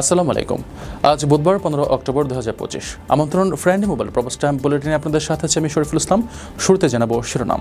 আসসালামু আলাইকুম। আজ বুধবার পনেরো অক্টোবর দু হাজার পঁচিশ। আমন্ত্রণ ফ্রেন্ডলি মোবাইল প্রবাস বুলেটিনে আপনাদের সাথে আছে আমি শরীফুল ইসলাম। শুরুতে জানাব শিরোনাম।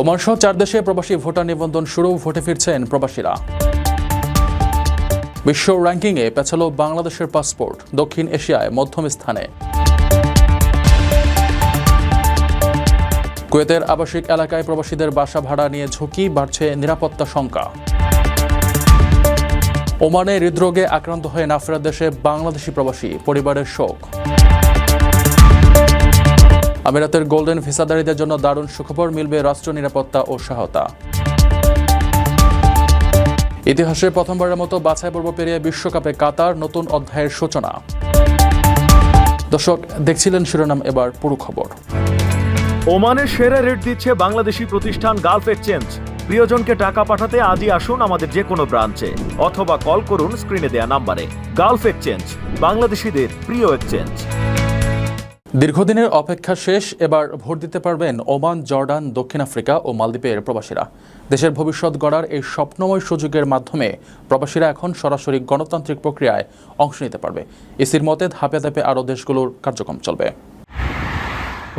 ওমান সহ চার দেশে প্রবাসী ভোটার নিবন্ধন শুরু, ভোটে ফিরছেন প্রবাসীরা। বিশ্ব র্যাঙ্কিংয়ে পেছালো বাংলাদেশের পাসপোর্ট, দক্ষিণ এশিয়ায় মধ্যম স্থানে। কুয়েতের আবাসিক এলাকায় প্রবাসীদের বাসা ভাড়া নিয়ে ঝুঁকি, বাড়ছে নিরাপত্তা শঙ্কা। ওমানে হৃদরোগে আক্রান্ত হয়ে না ফেরার দেশে বাংলাদেশি প্রবাসী, পরিবারের শোক। আমিরাতের গোল্ডেন ভিসাদারীদের জন্য দারুণ সুখবর, মিলবে রাষ্ট্র নিরাপত্তা ও সহায়তা। ইতিহাসে প্রথমবারের মতো বাছাই পর্ব পেরিয়ে বিশ্বকাপে কাতার নতুন অধ্যায়ের সূচনা। দর্শক, দেখছিলেন শিরোনাম এবার পুরো খবর। ওমানের সেরা রেট দিচ্ছে বাংলাদেশি প্রতিষ্ঠান গালফ এক্সচেঞ্জ। প্রিয়জনকে টাকা পাঠাতে আজই আসুন আমাদের যে কোনো ব্রাঞ্চে, অথবা কল করুন স্ক্রিনে দেয়া নাম্বারে। গালফ এক্সচেঞ্জ, বাংলাদেশিদের প্রিয় এক্সচেঞ্জ। দীর্ঘদিনের অপেক্ষা শেষ, এবার ভোট দিতে পারবেন ওমান, জর্ডান, দক্ষিণ আফ্রিকা ও মালদ্বীপের প্রবাসীরা। দেশের ভবিষ্যৎ গড়ার এই স্বপ্নময় সুযোগের মাধ্যমে প্রবাসীরা এখন সরাসরি গণতান্ত্রিক প্রক্রিয়ায় অংশ নিতে পারবে। ইসির মতে ধাপে ধাপে আরও দেশগুলোর কার্যক্রম চলবে।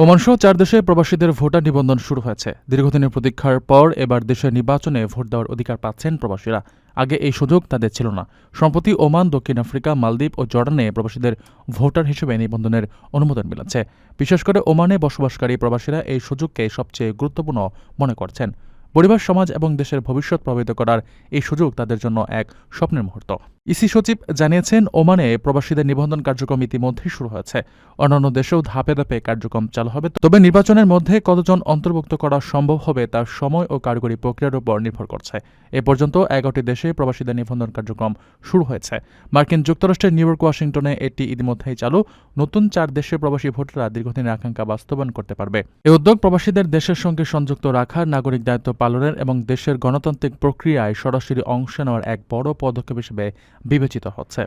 ওমানসহ চার দেশে প্রবাসীদের ভোটার নিবন্ধন শুরু হয়েছে। দীর্ঘদিনের প্রতীক্ষার পর এবার দেশের নির্বাচনে ভোট দেওয়ার অধিকার পাচ্ছেন প্রবাসীরা। আগে এই সুযোগ তাদের ছিল না। সম্প্রতি ওমান, দক্ষিণ আফ্রিকা, মালদ্বীপ ও জর্ডানে প্রবাসীদের ভোটার হিসেবে নিবন্ধনের অনুমোদন মিলেছে। বিশেষ করে ওমানে বসবাসকারী প্রবাসীরা এই সুযোগকে সবচেয়ে গুরুত্বপূর্ণ মনে করছেন। পরিবার, সমাজ এবং দেশের ভবিষ্যৎ প্রভাবিত করার এই সুযোগ তাদের জন্য এক স্বপ্নের মুহূর্ত। ইসি সচিব জানিয়েছেন, ওমানে প্রবাসীদের নিবন্ধন কার্যক্রম ইতিমধ্যেই শুরু হয়েছে। অন্যান্য দেশেও ধাপে ধাপে কার্যক্রম চালু হবে। তবে নির্বাচনের মধ্যে কতজন অন্তর্ভুক্ত করা সম্ভব হবে তার সময় ও কারিগরি প্রক্রিয়ার উপর নির্ভর করছে। এ পর্যন্ত এগারোটি দেশে প্রবাসীদের নিবন্ধন কার্যক্রম শুরু হয়েছে। মার্কিন যুক্তরাষ্ট্রের নিউ ইয়র্ক, ওয়াশিংটনে এটি ইতিমধ্যেই চালু। নতুন চার দেশে প্রবাসী ভোটাররা দীর্ঘদিনের আকাঙ্ক্ষা বাস্তবায়ন করতে পারবে। এই উদ্যোগ প্রবাসীদের দেশের সঙ্গে সংযুক্ত রাখার, নাগরিক দায়িত্ব পালনের এবং দেশের গণতান্ত্রিক প্রক্রিয়ায় সরাসরি অংশ নেওয়ার এক বড় পদক্ষেপ হিসেবে বিবেচিত হচ্ছে।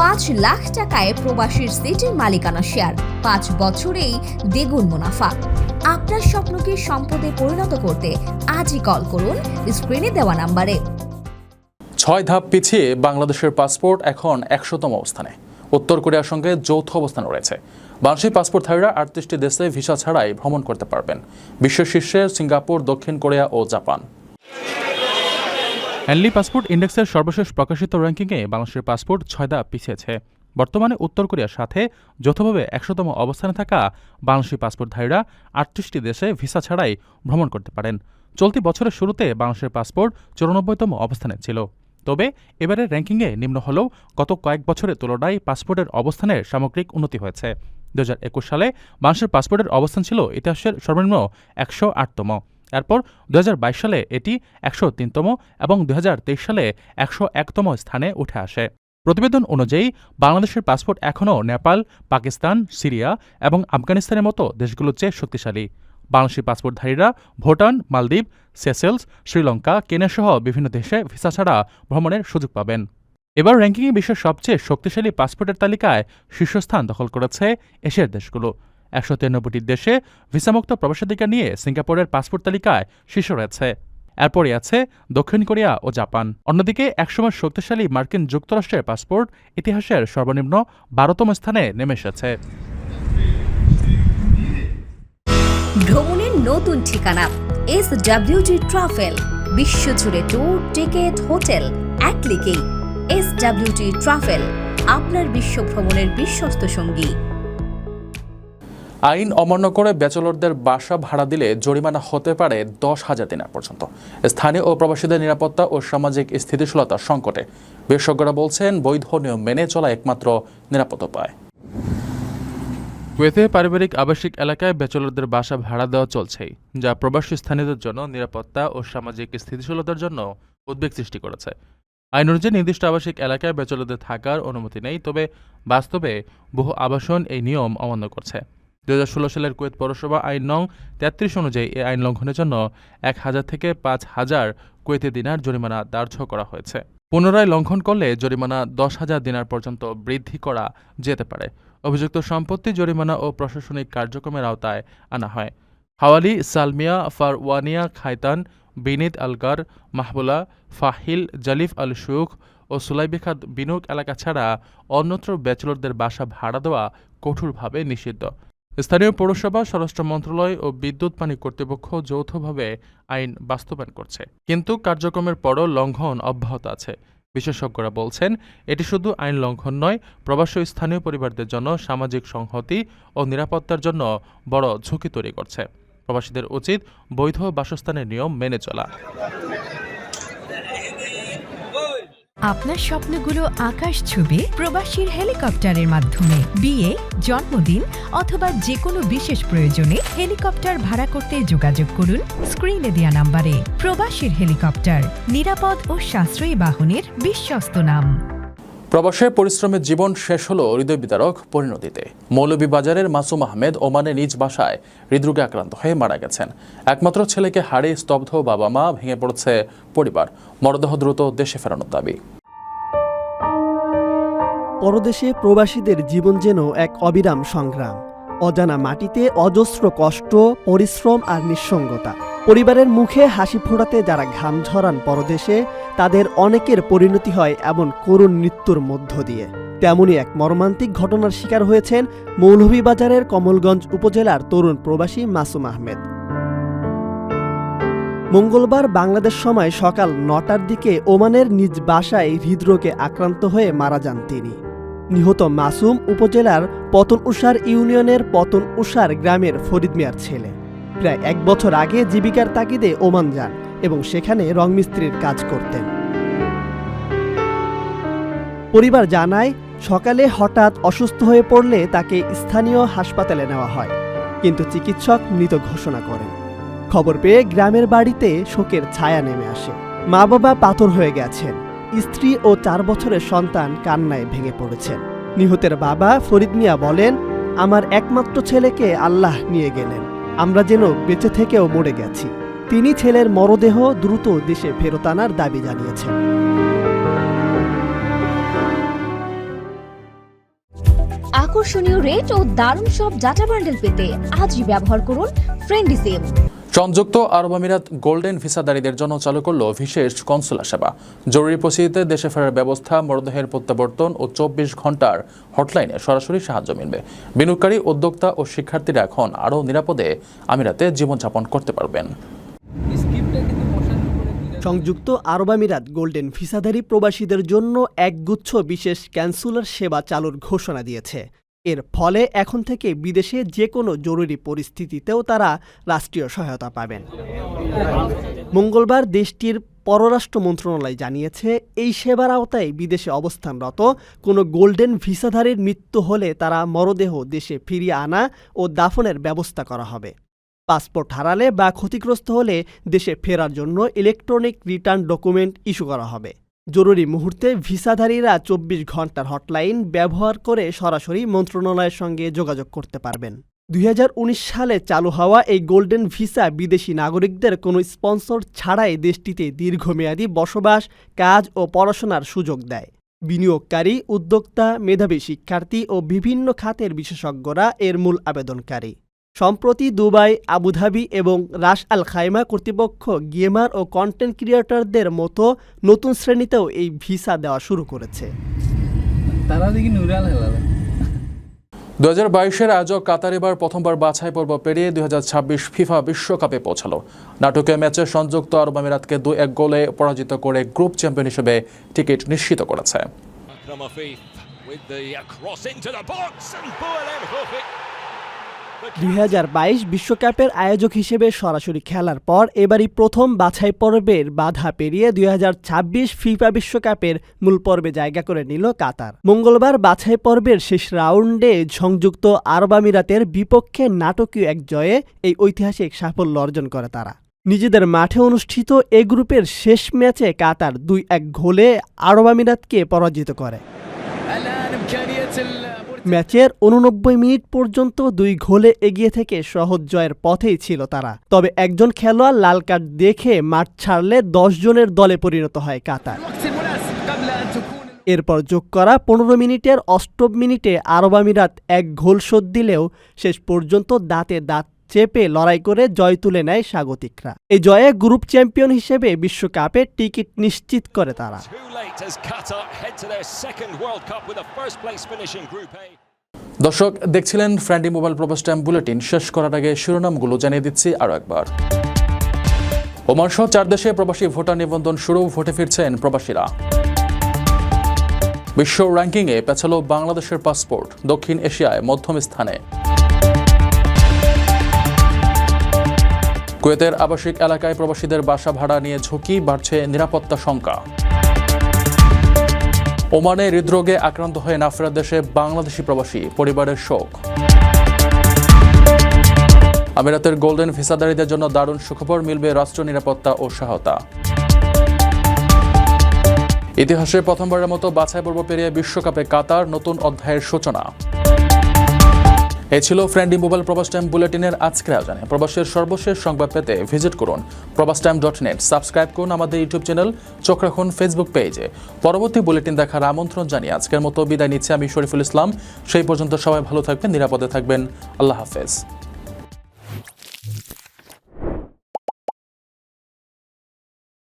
পাঁচ লাখ টাকায় প্রবাসীর সিটির মালিকানা শেয়ার পাঁচ বছরেই দ্বিগুণ মুনাফা। আপনার স্বপ্নকে সম্পদে পরিণত করতে আজই কল করুন স্ক্রিনে দেওয়া নাম্বারে। ছয় ধাপ পিছিয়ে বাংলাদেশের পাসপোর্ট এখন একশোতম অবস্থানে। উত্তর কোরিয়ার সঙ্গে যৌথ অবস্থান রয়েছে। বাংলাদেশি পাসপোর্টধারীরা আটত্রিশটি দেশে ভিসা ছাড়াই ভ্রমণ করতে পারবেন। বিশ্ব শীর্ষে সিঙ্গাপুর দক্ষিণ কোরিয়া ও জাপান। হ্যানলি পাসপোর্ট ইন্ডেক্সের সর্বশেষ প্রকাশিত র্যাঙ্কিংয়ে বাংলাদেশের পাসপোর্ট ছয় ধাপ পিছিয়েছে। বর্তমানে উত্তর কোরিয়ার সাথে যৌথভাবে একশোতম অবস্থানে থাকা বাংলাদেশি পাসপোর্টধারীরা আটত্রিশটি দেশে ভিসা ছাড়াই ভ্রমণ করতে পারেন। চলতি বছরের শুরুতে বাংলাদেশের পাসপোর্ট চৌরানব্বইতম অবস্থানে ছিল। তবে এবারের র্যাঙ্কিংয়ে নিম্ন হলেও গত কয়েক বছরের তুলনায় পাসপোর্টের অবস্থানের সামগ্রিক উন্নতি হয়েছে। দুহাজার একুশ সালে বাংলাদেশের পাসপোর্টের অবস্থান ছিল ইতিহাসের সর্বনিম্ন একশো আটতম। এরপর দু হাজার বাইশ সালে এটি একশো তিনতম এবং দু হাজার তেইশ সালে একশো একতম স্থানে উঠে আসে। প্রতিবেদন অনুযায়ী, বাংলাদেশের পাসপোর্ট এখনও নেপাল, পাকিস্তান, সিরিয়া এবং আফগানিস্তানের মতো দেশগুলোর চেয়ে শক্তিশালী। বাংলাদেশি পাসপোর্টধারীরা ভুটান, মালদ্বীপ, সেসেলস, শ্রীলঙ্কা, কেনিয়াসহ বিভিন্ন দেশে ভিসা ছাড়া ভ্রমণের সুযোগ পাবেন। এবার র্যাঙ্কিংয়ে বিশ্বের সবচেয়ে শক্তিশালী পাসপোর্টের তালিকায় শীর্ষস্থান দখল করেছে এশিয়ার দেশগুলো। একশো তিরানব্বইটি দেশে ভিসামুক্ত প্রবেশাধিকার নিয়ে সিঙ্গাপুরের পাসপোর্ট তালিকায় শীর্ষ রয়েছে। এরপরই আছে দক্ষিণ কোরিয়া ও জাপান। অন্যদিকে একসময় শক্তিশালী মার্কিন যুক্তরাষ্ট্রের পাসপোর্ট ইতিহাসের সর্বনিম্ন বারোতম স্থানে নেমে এসেছে। ভ্রমণের নতুন ঠিকানা, এস ডাব্লিউজি ট্রাভেল, বিশ্বজুড়ে ট্যুর, টিকেট, হোটেল, এক ক্লিকেই এস ডাব্লিউজি ট্রাভেল, আপনার বিশ্ব ভ্রমণের বিশ্বস্ত সঙ্গী। আইন অমান্য করে ব্যাচেলরদের বাসা ভাড়া দিলে জরিমানা হতে পারে দশ হাজার দিনার পর্যন্ত। স্থানীয় ও প্রবাসীদের নিরাপত্তা ও সামাজিক স্থিতিশীলতার সংকটে বিশেষজ্ঞরা বলছেন বৈধ নিয়ম মেনে চলা একমাত্র নিরাপদ উপায়। কুয়েতে পারিবারিক আবাসিক এলাকায় ব্যাচেলরদের বাসা ভাড়া দেওয়া চলছেই যা প্রবাসী স্থানীয়দের জন্য নিরাপত্তা ও সামাজিক স্থিতিশীলতার জন্য উদ্বেগ সৃষ্টি করেছে। আইন অনুযায়ী নির্দিষ্ট আবাসিক এলাকায় ব্যাচেলরদের থাকার অনুমতি নেই, তবে বাস্তবে বহু আবাসন এই নিয়ম অমান্য করছে। দু হাজার ষোলো সালের কুয়েত পৌরসভা আইন নং তেত্রিশ অনুযায়ী এই আইন লঙ্ঘনের জন্য এক হাজার থেকে পাঁচ হাজার কুয়েতি দিনার জরিমানা ধার্য করা হয়েছে। পুনরায় লঙ্ঘন করলে জরিমানা দশ হাজার দিনার পর্যন্ত বৃদ্ধি করা যেতে পারে। অভিযুক্ত সম্পত্তি জরিমানা ও প্রশাসনিক কার্যক্রমের আওতায় আনা হয়। হাওয়ালি, সালমিয়া, ফারওয়ানিয়া, খাইতান, বিনিত আলগার, মাহবুলা, ফাহিল, জালিফ আল শুখ ও সুলাইবিখাত বিনুক এলাকা ছাড়া অন্যত্র ব্যাচেলরদের বাসা ভাড়া দেওয়া কঠোরভাবে নিষিদ্ধ। স্থানীয় পৌরসভা, স্বরাষ্ট্র মন্ত্রণালয় ও বিদ্যুৎ পানি কর্তৃপক্ষ যৌথভাবে আইন বাস্তবায়ন করছে। কিন্তু কার্যক্রমের পরও লঙ্ঘন অব্যাহত আছে। বিশেষজ্ঞরা বলছেন, এটি শুধু আইন লঙ্ঘন নয়, প্রবাসী স্থানীয় পরিবারদের জন্য সামাজিক সংহতি ও নিরাপত্তার জন্য বড় ঝুঁকি তৈরি করছে। প্রবাসীদের উচিত বৈধ বাসস্থানের নিয়ম মেনে চলা। আপনার স্বপ্নগুলো আকাশ ছুবে প্রবাসীর হেলিকপ্টারের মাধ্যমে। বিয়ে, জন্মদিন অথবা যে কোনো বিশেষ প্রয়োজনে হেলিকপ্টার ভাড়া করতে যোগাযোগ করুন স্ক্রিনে দেওয়া নাম্বারে। প্রবাসীর হেলিকপ্টার, নিরাপদ ও সাশ্রয়ী বাহনের বিশ্বস্ত নাম। প্রবাসে পরিশ্রমের জীবন শেষ হলো হৃদয় বিতারক পরিণতিতে। মৌলভীবাজারের মাসুম আহমেদ ওমানে নিজ বাসায় হৃদরোগে আক্রান্ত হয়ে মারা গেছেন। একমাত্র ছেলেকে হারিয়ে স্তব্ধ বাবা মা ভেঙে পড়ছে পরিবার। মরদেহ দ্রুত দেশে ফেরানোর দাবি। পরদেশে প্রবাসীদের জীবন যেন এক অবিরাম সংগ্রাম, অজানা মাটিতে অজস্র কষ্ট, পরিশ্রম আর নিঃসঙ্গতা। পরিবারের মুখে হাসি ফোটাতে যারা ঘাম ঝরান পরদেশে, তাদের অনেকের পরিণতি হয় এমন করুণ মৃত্যুর মধ্য দিয়ে। তেমনই এক মর্মান্তিক ঘটনার শিকার হয়েছেন মৌলভীবাজারের কমলগঞ্জ উপজেলার তরুণ প্রবাসী মাসুম আহমেদ। মঙ্গলবার বাংলাদেশ সময় সকাল নটার দিকে ওমানের নিজ বাসায় হৃদরোগে আক্রান্ত হয়ে মারা যান তিনি। নিহত মাসুম উপজেলার পতন উষার ইউনিয়নের পতন উষার গ্রামের ফরিদ মিয়ার ছেলে। প্রায় এক বছর আগে জীবিকার তাগিদে ওমান যান এবং সেখানে রংমিস্ত্রির কাজ করতেন। পরিবার জানায়, সকালে হঠাৎ অসুস্থ হয়ে পড়লে তাকে স্থানীয় হাসপাতালে নেওয়া হয়, কিন্তু চিকিৎসক মৃত ঘোষণা করেন। খবর পেয়ে গ্রামের বাড়িতে শোকের ছায়া নেমে আসে। মা বাবা পাথর হয়ে গেছেন। স্ত্রী ও চার বছরের সন্তান কান্নায় ভেঙে পড়েছেন নিহতের বাবা ফরিদ মিয়া বলেন, আমার একমাত্র ছেলেকে আল্লাহ নিয়ে গেলেন। আমরা যেন বেঁচে থেকেও মরে গেছি। তিনি ছেলের মরদেহ দ্রুত দেশে ফেরত আনার দাবি জানিয়েছেন। আকর্ষণীয় রেট ও দারুণ সব ডাটা বান্ডেল পেতে আজই ব্যবহার করুন ফ্রেন্ডি সিম সংযুক্ত আরব আমিরাত গোল্ডেন ভিসাদারীদের জন্য চালু করল বিশেষ কনসুলার সেবা। জরুরি পরিস্থিতিতে দেশে ফেরার ব্যবস্থা, মরদেহের প্রত্যাবর্তন ও চব্বিশ ঘণ্টার হটলাইনে সরাসরি সাহায্য মিলবে। বিনিয়োগকারী, উদ্যোক্তা ও শিক্ষার্থীরা এখন আরও নিরাপদে আমিরাতে জীবনযাপন করতে পারবেন। সংযুক্ত আরব আমিরাত গোল্ডেন ভিসাধারী প্রবাসীদের জন্য একগুচ্ছ বিশেষ ক্যান্সুলার সেবা চালুর ঘোষণা দিয়েছে। এর ফলে এখন থেকে বিদেশে যে কোনো জরুরি পরিস্থিতিতেও তারা রাষ্ট্রীয় সহায়তা পাবেন। মঙ্গলবার দেশটির পররাষ্ট্র মন্ত্রণালয় জানিয়েছে, এই সেবার আওতায় বিদেশে অবস্থানরত কোনো গোল্ডেন ভিসাধারীর মৃত্যু হলে তারা মরদেহ দেশে ফিরিয়ে আনা ও দাফনের ব্যবস্থা করা হবে। পাসপোর্ট হারালে বা ক্ষতিগ্রস্ত হলে দেশে ফেরার জন্য ইলেকট্রনিক রিটার্ন ডকুমেন্ট ইস্যু করা হবে। জরুরি মুহূর্তে ভিসাধারীরা চব্বিশ ঘণ্টার হটলাইন ব্যবহার করে সরাসরি মন্ত্রণালয়ের সঙ্গে যোগাযোগ করতে পারবেন। দুই হাজার উনিশ সালে চালু হওয়া এই গোল্ডেন ভিসা বিদেশি নাগরিকদের কোনো স্পন্সর ছাড়াই দেশটিতে দীর্ঘমেয়াদী বসবাস, কাজ ও পড়াশোনার সুযোগ দেয়। বিনিয়োগকারী, উদ্যোক্তা, মেধাবী শিক্ষার্থী ও বিভিন্ন খাতের বিশেষজ্ঞরা এর মূল আবেদনকারী। সম্প্রতি দুবাই আবুধাবি এবং রাস আল খাইমা কর্তৃপক্ষ গেমার ও কন্টেন্ট ক্রিয়েটরদের মতো নতুন শ্রেণীতেও এই ভিসা দেওয়া শুরু করেছে। তারা দেখি নুরাল হেলাল। দু হাজার বাইশের আয়োজক কাতার এবার প্রথমবার বাছাই পর্ব পেরিয়ে দুই হাজার ছাব্বিশ ফিফা বিশ্বকাপে পৌঁছালো। নাটকীয় ম্যাচে সংযুক্ত আরব আমিরাতকে দু এক গোলে পরাজিত করে গ্রুপ চ্যাম্পিয়ন হিসেবে টিকিট নিশ্চিত করেছে। 2022 বিশ্বকাপের আয়োজক হিসেবে সরাসরি খেলার পর এবারই প্রথম বাছাই পর্বের বাধা পেরিয়ে দুই হাজার ছাব্বিশ ফিফা বিশ্বকাপের মূল পর্বে জায়গা করে নিল কাতার। মঙ্গলবার বাছাই পর্বের শেষ রাউন্ডে সংযুক্ত আরব আমিরাতের বিপক্ষে নাটকীয় এক জয়ে এই ঐতিহাসিক সাফল্য অর্জন করে তারা। নিজেদের মাঠে অনুষ্ঠিত এ গ্রুপের শেষ ম্যাচে কাতার দুই এক ঘোলে আরব আমিরাতকে পরাজিত করে। ম্যাচের উননব্বই মিনিট পর্যন্ত দুই ঘোলে এগিয়ে থেকে সহজ জয়ের পথেই ছিল তারা। তবে একজন খেলোয়াড় লাল কার্ড দেখে মাঠ ছাড়লে দশ জনের দলে পরিণত হয় কাতার। এরপর যোগ করা পনেরো মিনিটের অষ্টম মিনিটে আরব আমিরাত এক ঘোল শোধ দিলেও শেষ পর্যন্ত দাঁতে দাঁত চেপে লড়াই করে জয় তুলে নেয় স্বাগতিকরা। এই জয়ে গ্রুপ চ্যাম্পিয়ন হিসেবে বিশ্বকাপে টিকিট নিশ্চিত করে তারা. দর্শক দেখছিলেন ফ্র্যান্ডি মোবাইল প্রবাস টাইম বুলেটিন শেষ করার আগে শিরোনামগুলো জানিয়ে দিচ্ছি আরও একবার। ওমান সহ চার দেশে প্রবাসী ভোটার নিবন্ধন শুরু ভোটে ফিরছেন প্রবাসীরা। বিশ্ব র্যাঙ্কিংয়ে পেছালো বাংলাদেশের পাসপোর্ট দক্ষিণ এশিয়ায় মধ্যম স্থানে। কুয়েতের আবাসিক এলাকায় প্রবাসীদের বাসা ভাড়া নিয়ে ঝুঁকি, বাড়ছে নিরাপত্তা শঙ্কা। ওমানে হৃদরোগে আক্রান্ত হয়ে না ফেরার দেশে বাংলাদেশি প্রবাসী, পরিবারের শোক। আমিরাতের গোল্ডেন ভিসাদারীদের জন্য দারুণ সুখবর, মিলবে রাষ্ট্র নিরাপত্তা ও সহায়তা। ইতিহাসে প্রথমবারের মতো বাছাই পর্ব পেরিয়ে বিশ্বকাপে কাতার নতুন অধ্যায়ের সূচনা। এ ছিল ফ্রেন্ডি মোবাইল প্রবাস টাইম বুলেটিনের আজকের আয়োজনে। প্রবাসের সর্বশেষ সংবাদ পেতে ভিজিট করুন প্রবাস টাইম ডট নেট সাবস্ক্রাইব করুন আমাদের ইউটিউব চ্যানেল, চোখ রাখুন ফেসবুক পেজে পরবর্তী বুলেটিন দেখার আমন্ত্রণ জানিয়ে আজকের মতো বিদায় নিচ্ছে আমি শরীফুল ইসলাম। সেই পর্যন্ত সবাই ভালো থাকবেন, নিরাপদে থাকবেন। আল্লাহ হাফেজ।